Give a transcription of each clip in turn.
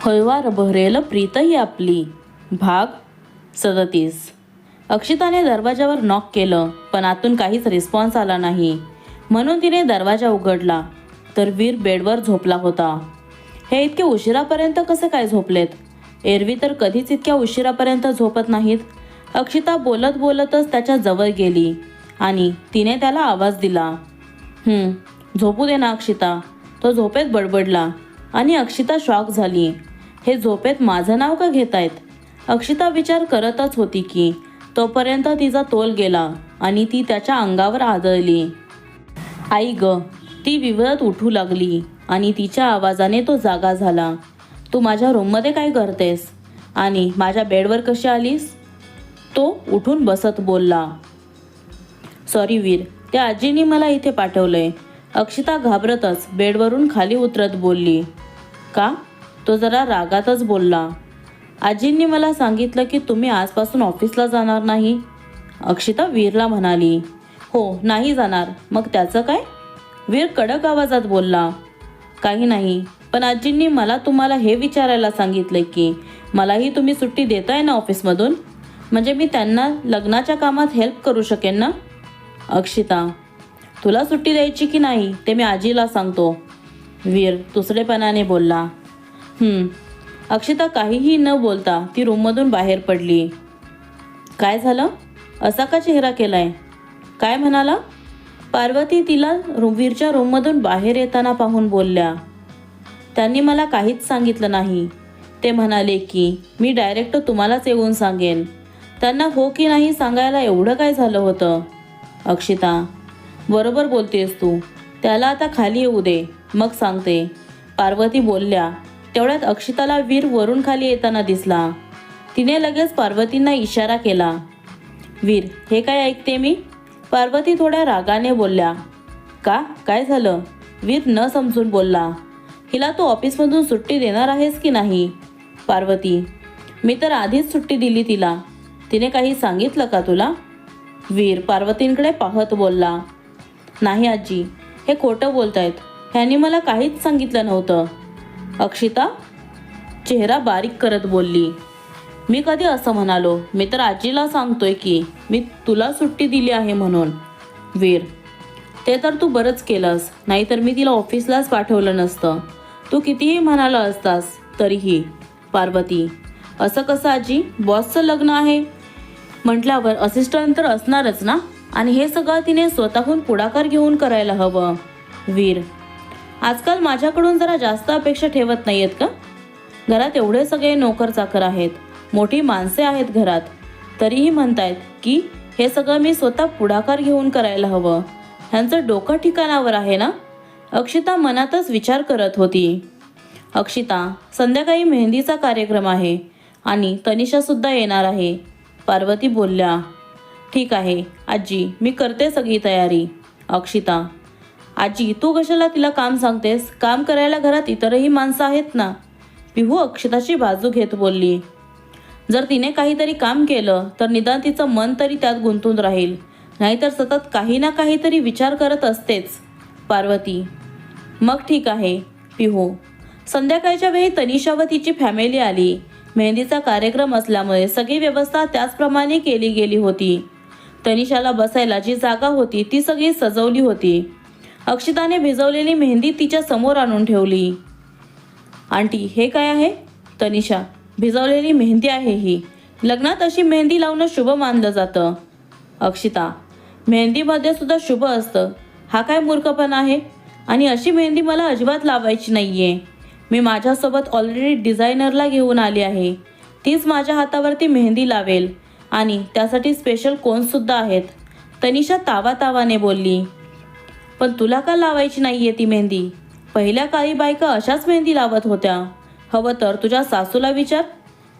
हळवार बहरेल प्रीतही आपली. भाग सदतीस. अक्षिताने दरवाजावर नॉक केलं पण आतून काहीच रिस्पॉन्स आला नाही. म्हणून तिने दरवाजा उघडला तर वीर बेडवर झोपला होता. हे इतके उशिरापर्यंत कसं काय झोपलेत? एरवी तर कधीच इतक्या उशिरापर्यंत झोपत नाहीत. अक्षिता बोलत बोलतच त्याच्याजवळ गेली आणि तिने त्याला आवाज दिला. झोपू दे ना अक्षिता. तो झोपेत बडबडला. आणि अक्षिता शॉक झाली. हे झोपेत माझं नाव का घेतायत? अक्षिता विचार करतच होती की तोपर्यंत तिचा तोल गेला आणि ती त्याच्या अंगावर आदळली. आई ग ती विवरत उठू लागली आणि तिच्या आवाजाने तो जागा झाला. तू माझ्या रूममध्ये काय करतेस? आणि माझ्या बेडवर कशी आलीस? तो उठून बसत बोलला. सॉरी वीर त्या आजीनी मला इथे पाठवलंय. अक्षिता घाबरतच बेडवरून खाली उतरत बोलली. का? तो जरा रागातच बोलला. आजींनी मला सांगितलं की तुम्ही आजपासून ऑफिसला जाणार नाही. अक्षिता वीरला म्हणाली हो नाही जाणार. मग त्याचं काय? वीर कडक आवाजात बोलला काही नाही. पण आजींनी मला तुम्हाला हे विचारायला सांगितले की मलाही तुम्ही सुट्टी देताय ना ऑफिसमधून? म्हणजे मी त्यांना लग्नाच्या कामात हेल्प करू शकेन ना? अक्षिता तुला सुट्टी द्यायची की नाही ते मी आजीला सांगतो. वीर दुसरेपणाने बोलला. अक्षिता काहीही न बोलता ती रूममधून बाहेर पडली. काय झालं? असा का चेहरा केलाय? काय म्हणाला? पार्वती तिला वीरच्या रूममधून बाहेर येताना पाहून बोलल्या. त्यांनी मला काहीच सांगितलं नाही. ते म्हणाले की मी डायरेक्ट तुम्हालाच येऊन सांगेन. त्यांना हो की नाही सांगायला एवढं काय झालं होतं? अक्षिता बरोबर बोलतेस तू. त्याला आता खाली येऊ दे. मग सांगते पार्वती बोलल्या तेवढ्यात अक्षिताला वीर वरून खाली येताना दिसला. तिने लगेच पार्वतींना इशारा केला. वीर हे काय ऐकते मी? पार्वती थोड्या रागाने बोलल्या का? काय झालं? वीर न समजून बोलला हिला तू ऑफिसमधून सुट्टी देणार आहेस की नाही? पार्वती मी तर आधीच सुट्टी दिली तिला. तिने काही सांगितलं का तुला? वीर पार्वतींकडे पाहत बोलला नाही आजी हे खोटं बोलतायत. ह्याने मला काहीच सांगितलं नव्हतं. अक्षिता चेहरा बारीक करत बोलली. मी कधी असं म्हणालो? मी तर आजीला सांगतोय की मी तुला सुट्टी दिली आहे म्हणून. वीर ते तर तू बरंच केलंस नाहीतर मी तिला ऑफिसलाच पाठवलं नसतं. तू कितीही म्हणाला असतास तरीही. पार्वती असं कसं आजी? बॉसचं लग्न आहे? म्हटल्यावर असिस्टंट तर असणारच ना? आणि हे सगळं तिने स्वतःहून पुढाकार घेऊन करायला हवं. वीर आजकाल माझ्याकडून जरा जास्त अपेक्षा ठेवत नाहीयेत का? घरात एवढे सगळे नोकर चाकर आहेत. मोठी माणसे आहेत घरात. तरीही म्हणतायत की हे सगळं मी स्वतः पुढाकार घेऊन करायला हवं. ह्यांचं डोकं ठिकाणावर आहे ना? अक्षिता मनातच विचार करत होती. अक्षिता संध्याकाळी मेहंदीचा कार्यक्रम आहे आणि तनिषासुद्धा येणार आहे. पार्वती बोलल्या ठीक आहे आजी मी करते सगळी तयारी. अक्षिता आजी तू कशाला तिला काम सांगतेस? काम करायला घरात इतरही माणसं आहेत ना? पिहू अक्षताची बाजू घेत बोलली. जर तिने काहीतरी काम केलं तर निदान तिचं मन तरी त्यात गुंतून राहील. नाहीतर सतत काही ना काहीतरी विचार करत असतेच पार्वती. मग ठीक आहे पिहू. संध्याकाळच्या वेळी तनिषा व तिची फॅमिली आली. मेहंदीचा कार्यक्रम असल्यामुळे सगळी व्यवस्था त्याचप्रमाणे केली गेली होती. तनिषाला बसायला जी जागा होती ती सगळी सजवली होती. अक्षिताने भिजवलेली मेहंदी तिच्या समोर आणून ठेवली. आंटी हे काय आहे? तनिषा भिजवलेली मेहंदी आहे ही. लग्नात अशी मेहंदी लावणं शुभ मानलं जातं. अक्षिता मेहंदीमध्ये सुद्धा शुभ असतं. हा काय मूर्खपण आहे? आणि अशी मेहंदी मला अजिबात लावायची नाही आहे मी माझ्यासोबत ऑलरेडी डिझायनरला घेऊन आली आहे. तीच माझ्या हातावरती मेहंदी लावेल. आणि त्यासाठी स्पेशल कोणसुद्धा आहेत? तनिषा तावा तावाने बोलली. पण तुला का लावायची नाहीये ती मेहंदी? पहिल्या काळी बायका अशाच मेहंदी लावत होत्या. हवं तर तुझ्या सासूला विचार.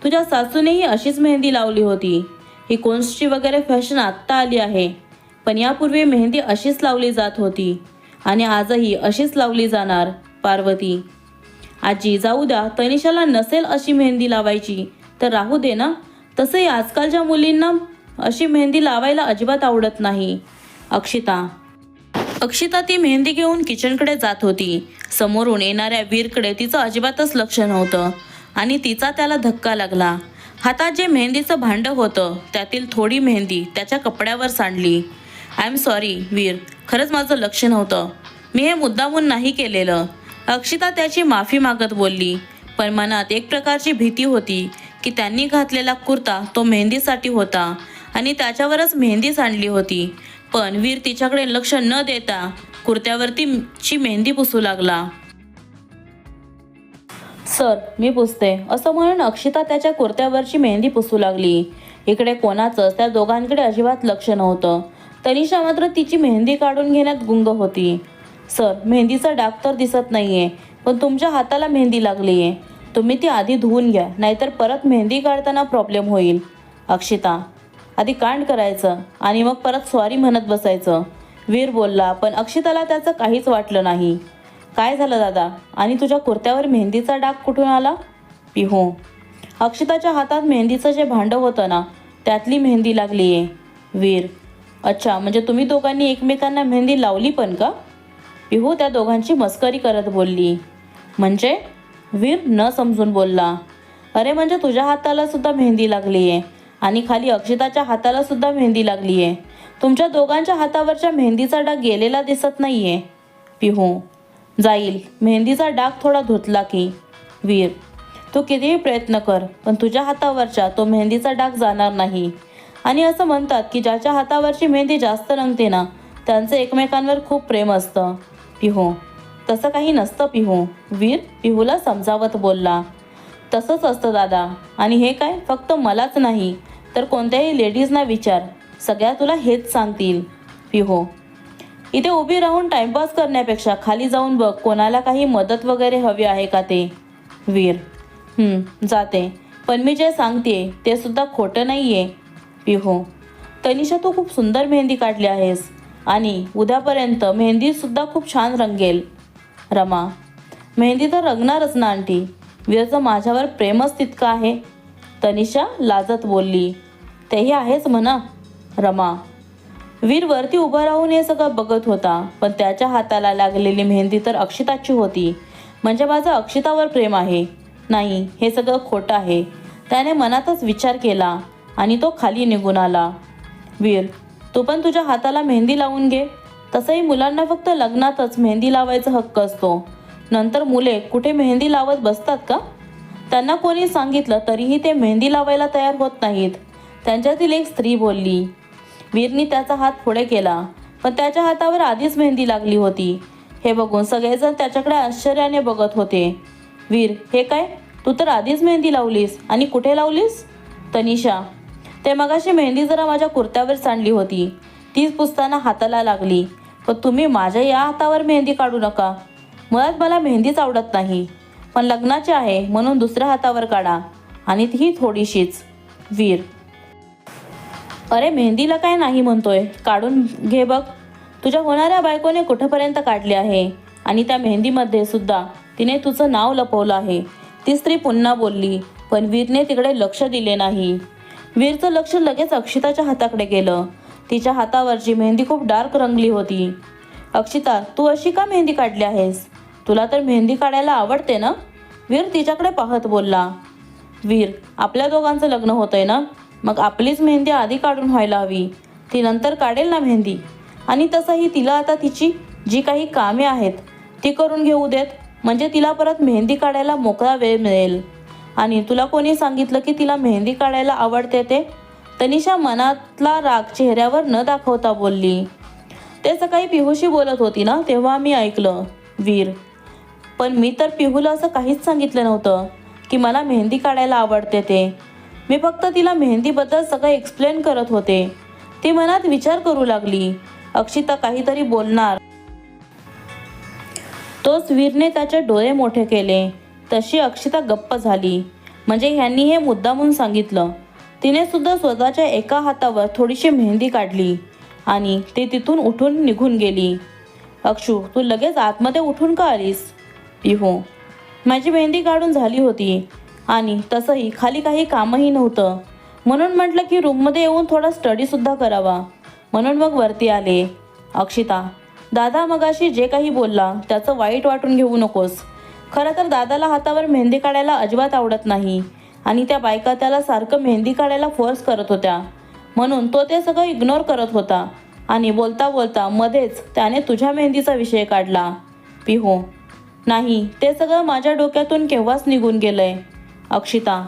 तुझ्या सासूनेही अशीच मेहंदी लावली होती. ही कोन्सची वगैरे फॅशन आत्ता आली आहे. पण यापूर्वी मेहंदी अशीच लावली जात होती. आणि आजही अशीच लावली जाणार पार्वती. आजी जाऊ द्या तनिषाला नसेल अशी मेहंदी लावायची. तर राहू दे ना. तसंही आजकालच्या मुलींना अशी मेहंदी लावायला अजिबात आवडत नाही. अक्षिता अक्षिता ती मेहंदी घेऊन किचनकडे जात होती. समोरून येणाऱ्या वीरकडे तिचं अजिबातच लक्ष नव्हतं आणि तिचा त्याला धक्का लागला. हातात जे मेहंदीचं भांडं होतं त्यातील थोडी मेहंदी त्याच्या कपड्यावर सांडली. I am sorry Veer. खरंच माझं लक्ष नव्हतं. मी हे मुद्दामून नाही केलेलं. अक्षिता त्याची माफी मागत बोलली. पण मनात एक प्रकारची भीती होती की त्यांनी घातलेला कुर्ता तो मेहंदीसाठी होता आणि त्याच्यावरच मेहंदी सांडली होती. पण वीर तिच्याकडे लक्ष न देता कुर्त्यावरती ची मेहंदी पुसू लागला. सर मी पुसते असं म्हणून अक्षिता त्याच्या कुर्त्यावरची मेहंदी पुसू लागली. इकडे कोणाचंच त्या दोघांकडे अजिबात लक्ष नव्हतं. तनिषा मात्र तिची मेहंदी काढून घेण्यात गुंग होती. सर मेहंदीचा डाग तर दिसत नाहीये पण तुमच्या हाताला मेहंदी लागली आहे तुम्ही ती आधी धुवून घ्या नाहीतर परत मेहंदी काढताना प्रॉब्लेम होईल. अक्षिता आधी कांड करायचं आणि मग परत स्वारी म्हणत बसायचं. वीर बोलला पण अक्षिताला त्याचं काहीच वाटलं नाही. काय झालं दादा? आणि तुझ्या कुर्त्यावर मेहंदीचा डाग कुठून आला? पिहू. अक्षिताच्या हातात मेहंदीचं जे भांडं होतं ना त्यातली मेहंदी लागली आहे वीर. अच्छा म्हणजे तुम्ही दोघांनी एकमेकांना मेहंदी लावली पण का? पिहू त्या दोघांची मस्करी करत बोलली. म्हणजे? वीर न समजून बोलला. अरे म्हणजे तुझ्या हाताला सुद्धा मेहंदी लागली आहे आणि खाली अक्षिताच्या हाताला सुद्धा मेहंदी लागली आहे तुमच्या दोघांच्या हातावरच्या मेहंदीचा डाग गेलेला दिसत नाही आहे पिहू जाईल. मेहंदीचा डाग थोडा धुतला की. वीर तू कितीही प्रयत्न कर पण तुझ्या हातावरच्या तो मेहंदीचा डाग जाणार नाही. आणि असं म्हणतात की ज्याच्या हातावरची मेहंदी जास्त रंगते ना त्यांचं एकमेकांवर खूप प्रेम असतं. पिहू तसं काही नसतं पिहू. वीर पिहूला समजावत बोलला. तसंच असतं दादा. आणि हे काय? फक्त मलाच नाही. तर कोणत्याही लेडीजना विचार. सगळ्या तुला हेच सांगतील. पिहू हो. इथे उभी राहून टाईमपास करण्यापेक्षा खाली जाऊन बघ कोणाला काही मदत वगैरे हवी आहे का ते. वीर. जाते. पण मी जे सांगते ते सुद्धा खोटं नाही आहे पिहू हो. तनिषा तू खूप सुंदर मेहंदी काढली आहेस. आणि उद्यापर्यंत मेहंदीसुद्धा खूप छान रंगेल. रमा. मेहंदी तर रंगणारच ना आंटी. वीरचं माझ्यावर प्रेमच तितकं आहे. तनिषा लाजत बोलली. तेही आहेच म्हणा रमा. वीर वरती उभा राहून हे सगळं बघत होता पण त्याच्या हाताला लागलेली मेहंदी तर अक्षिताची होती. म्हणजे माझं अक्षितावर प्रेम आहे. नाही हे सगळं खोटं आहे. त्याने मनातच विचार केला आणि तो खाली निघून आला. वीर तू पण तुझ्या हाताला मेहंदी लावून घे. तसंही मुलांना फक्त लग्नातच मेहंदी लावायचा हक्क असतो. नंतर मुले कुठे मेहंदी लावत बसतात का? त्यांना कोणी सांगितलं तरीही ते मेहंदी लावायला तयार होत नाहीत. त्यांच्यातील एक स्त्री बोलली वीरनी त्याचा हात पुढे केला पण त्याच्या हातावर आधीच मेहंदी लागली होती. हे बघून सगळेजण त्याच्याकडे आश्चर्याने बघत होते. वीर हे काय? तू तर आधीच मेहंदी लावलीस. आणि कुठे लावलीस? तनिषा. ते मगाशी मेहंदी जरा माझ्या कुर्त्यावर सांडली होती. तीच पुसताना हाताला लागली. पण तुम्ही माझ्या या हातावर मेहंदी काढू नका. मुळात मला मेहंदीच आवडत नाही. पण लग्नाची आहे म्हणून दुसऱ्या हातावर काढा. आणि तीही थोडीशीच. वीर. अरे मेहंदीला काय नाही म्हणतोय. काढून घे बघ. तुझ्या होणाऱ्या बायकोने कुठंपर्यंत काढली आहे? आणि त्या मेहंदीमध्ये सुद्धा तिने तुझं नाव लपवलं आहे. ती स्त्री पुन्हा बोलली पण वीरने तिकडे लक्ष दिले नाही. वीरचं लक्ष लगेच अक्षिताच्या हाताकडे गेलं. तिच्या हातावरची मेहंदी खूप डार्क रंगली होती. अक्षिता तू अशी का मेहंदी काढली आहेस? तुला तर मेहंदी काढायला आवडते ना? वीर तिच्याकडे पाहत बोलला. वीर आपल्या दोघांचं लग्न होतंय ना? मग आपलीच मेहंदी आधी काढून व्हायला हवी. ती नंतर काढेल ना मेहंदी? आणि तसंही तिला आता तिची जी काही कामे आहेत ती करून घेऊ देत. म्हणजे तिला परत मेहंदी काढायला मोकळा वेळ मिळेल. आणि तुला कोणी सांगितलं की तिला मेहंदी काढायला आवडते ते? तनिषा मनातला राग चेहऱ्यावर न दाखवता बोलली. ते सकाळी पिहूशी बोलत होती ना तेव्हा मी ऐकलं. वीर पण मी तर पिहूला असं काहीच सांगितलं नव्हतं की मला मेहंदी काढायला आवडते ते. मी फक्त तिला मेहंदीबद्दल सगळं एक्सप्लेन करत होते. ती मनात विचार करू लागली. अक्षिता काहीतरी बोलणार. तोच वीरने त्याचे डोळे मोठे केले. तशी अक्षिता गप्प झाली. म्हणजे ह्यांनी हे मुद्दामून सांगितलं. तिने सुद्धा स्वतःच्या एका हातावर थोडीशी मेहंदी काढली आणि ती तिथून उठून निघून गेली. अक्षू तू लगेच आतमध्ये उठून का आलीस? पिहू हो. माझी मेहंदी काढून झाली होती आणि तसंही खाली काही कामही नव्हतं. म्हणून म्हटलं की रूममध्ये येऊन थोडा स्टडीसुद्धा करावा. म्हणून मग वरती आले. अक्षिता दादा मगाशी जे काही बोलला त्याचं वाईट वाटून घेऊ नकोस. खरं तर दादाला हातावर मेहंदी काढायला अजिबात आवडत नाही आणि त्या बायका त्याला सारखं मेहंदी काढायला फोर्स करत होत्या. म्हणून तो ते सगळं इग्नोर करत होता आणि बोलता बोलता मध्येच त्याने तुझ्या मेहंदीचा विषय काढला. पिहो नाही ते सगळं माझ्या डोक्यातून केव्हाच निघून गेलंय. अक्षिता.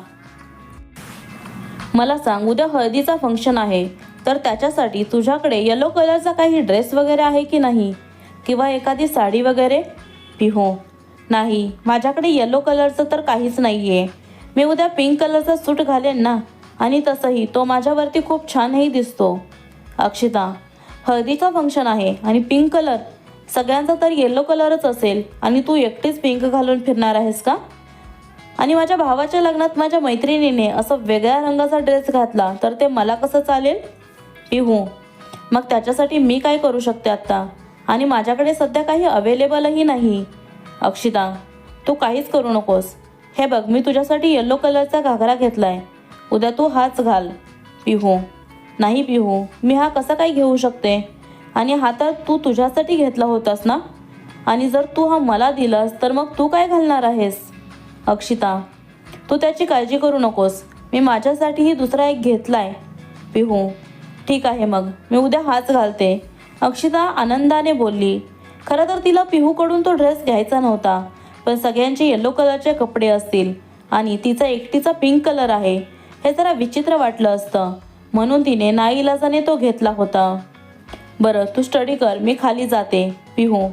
मला सांग उद्या हळदीचा फंक्शन आहे. तर त्याच्यासाठी तुझ्याकडे येलो कलरचा काही ड्रेस वगैरे आहे की नाही? किंवा एखादी साडी वगैरे? पिहो. नाही माझ्याकडे येलो कलरचं तर काहीच नाही आहे मी उद्या पिंक कलरचा सूट घालेन ना? आणि तसंही तो माझ्यावरती खूप छानही दिसतो. अक्षिता. हळदीचा फंक्शन आहे आणि पिंक कलर सगळ्यांचा तर येलो कलरच असेल. आणि तू एकटीच पिंक घालून फिरणार आहेस का? आणि माझ्या भावाच्या लग्नात माझ्या मैत्रिणीने असं वेगळ्या रंगाचा ड्रेस घातला तर ते मला कसं चालेल? पिहू मग त्याच्यासाठी मी काय करू शकते आत्ता? आणि माझ्याकडे सध्या काही अवेलेबलही नाही. अक्षिता तू काहीच करू नकोस. हे बघ मी तुझ्यासाठी येल्लो कलरचा घागरा घेतलाय. उद्या तू हाच घाल. पिहू नाही पिहू मी हा कसा काय घेऊ शकते? आणि हातात तू तुझ्यासाठी घेतला होतास ना? आणि जर तू हा मला दिलास तर मग तू काय घालणार आहेस? अक्षिता तू त्याची काळजी करू नकोस. मी माझ्यासाठीही दुसरा एक घेतलाय. पिहू ठीक आहे मग. मी उद्या हाच घालते. अक्षिता आनंदाने बोलली. खरं तर तिला पिहूकडून तो ड्रेस घ्यायचा नव्हता पण सगळ्यांचे येलो कलरचे कपडे असतील आणि तिचा एकटीचा पिंक कलर आहे हे जरा विचित्र वाटलं असतं. म्हणून तिने नाईलाजाने तो घेतला होता. बरं तू स्टडी कर मी खाली जाते. पिहू.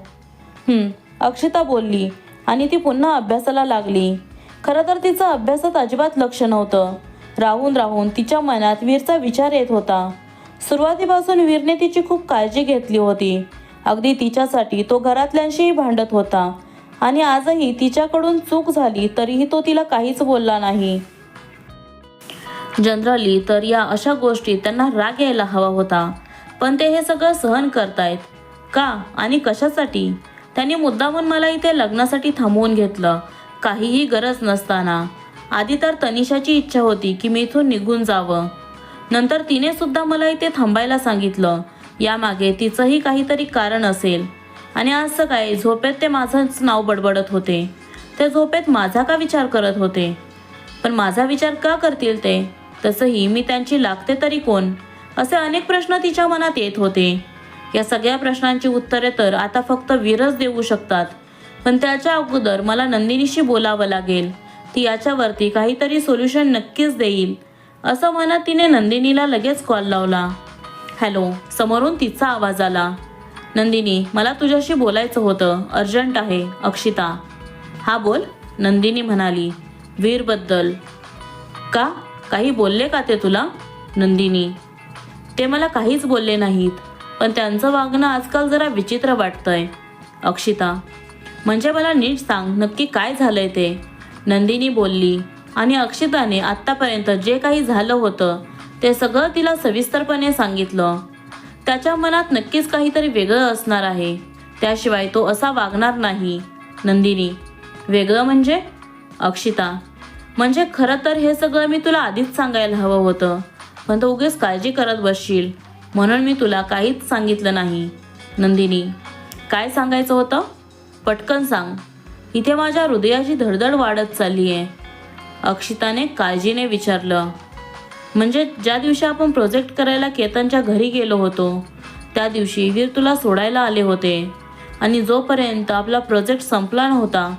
अक्षिता बोलली आणि ती पुन्हा अभ्यासाला लागली. खरं तर तिचं अभ्यासात अजिबात लक्ष नव्हतं. राहून राहून तिच्या मनात वीरचा विचार येत होता. सुरुवातीपासून वीरने तिची खूप काळजी घेतली होती. अगदी तिच्यासाठी तो घरातल्यांशीही भांडत होता. आणि आजही तिच्याकडून चूक झाली तरीही तो तिला काहीच बोलला नाही. जनरली तर या अशा गोष्टी त्यांना राग यायला हवा होता. पण ते हे सगळं सहन करतायत. का? आणि कशासाठी? त्यांनी मुद्दामून मला इथे लग्नासाठी थांबवून घेतलं. काहीही गरज नसताना. आधी तर तनिषाची इच्छा होती की मी इथून निघून जावं. नंतर तिने सुद्धा मला इथे थांबायला सांगितलं. यामागे तिचंही काहीतरी कारण असेल. आणि आज सकाळी झोपेत ते माझंच नाव बडबडत होते. ते झोपेत माझा का विचार करत होते? पण माझा विचार का करतील ते? तसंही मी त्यांची लागते तरी कोण? असे अनेक प्रश्न तिच्या मनात येत होते. या सगळ्या प्रश्नांची उत्तरे तर आता फक्त वीरच देऊ शकतात. पण त्याच्या अगोदर मला नंदिनीशी बोलावं लागेल. ती याच्यावरती काहीतरी सोल्युशन नक्कीच देईल. असं म्हणत तिने नंदिनीला लगेच कॉल लावला. हॅलो समोरून तिचा आवाज आला. नंदिनी मला तुझ्याशी बोलायचं होतं. अर्जंट आहे अक्षिता. हा बोल नंदिनी म्हणाली. वीरबद्दल. का? काही बोलले का ते तुला? नंदिनी. ते मला काहीच बोलले नाहीत. पण त्यांचं वागणं आजकाल जरा विचित्र वाटतंय. अक्षिता म्हणजे मला नीट सांग नक्की काय झालंय ते? नंदिनी बोलली आणि अक्षिताने आत्तापर्यंत जे काही झालं होतं ते सगळं तिला सविस्तरपणे सांगितलं. त्याच्या मनात नक्कीच काहीतरी वेगळं असणार आहे. त्याशिवाय तो असा वागणार नाही. नंदिनी वेगळं म्हणजे? अक्षिता म्हणजे खरं तर हे सगळं मी तुला आधीच सांगायला हवं होतं. पण तो उगीच काळजी करत बसशील. म्हणून मी तुला काहीच सांगितलं नाही. नंदिनी काय सांगायचं होतं? पटकन सांग. इथे माझ्या हृदयाची धडधड वाढत चालली आहे अक्षिताने काळजीने विचारलं. म्हणजे ज्या दिवशी आपण प्रोजेक्ट करायला केतनच्या घरी गेलो होतो त्या दिवशी वीर तुला सोडायला आले होते. आणि जोपर्यंत आपला प्रोजेक्ट संपला नव्हता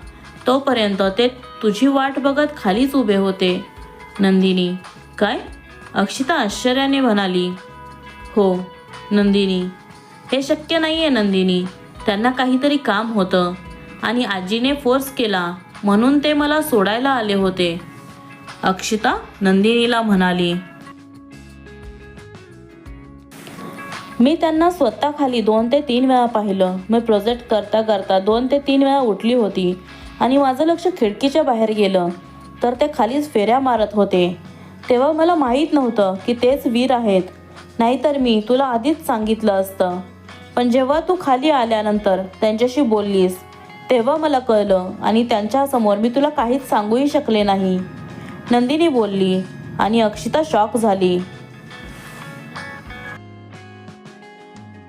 तोपर्यंत ते तुझी वाट बघत खालीच उभे होते. नंदिनी काय? अक्षिता आश्चर्याने म्हणाली हो नंदिनी. हे शक्य नाही आहे नंदिनी. त्यांना काहीतरी काम होतं आणि आजीने फोर्स केला म्हणून ते मला सोडायला आले होते. अक्षिता नंदिनीला म्हणाली मी त्यांना स्वतः खाली दोन ते तीन वेळा पाहिलं. मी प्रोजेक्ट करता करता दोन ते तीन वेळा उठली होती आणि माझं लक्ष खिडकीच्या बाहेर गेलं. तर ते खालीच फेऱ्या मारत होते. तेव्हा मला माहीत नव्हतं की तेच वीर आहेत. नाहीतर मी तुला आधीच सांगितलं असतं. पण जेव्हा तू खाली आल्यानंतर त्यांच्याशी बोललीस तेव्हा मला कळलं आणि त्यांच्यासमोर मी तुला काहीच सांगूही शकले नाही. नंदिनी बोलली आणि अक्षिता शॉक झाली.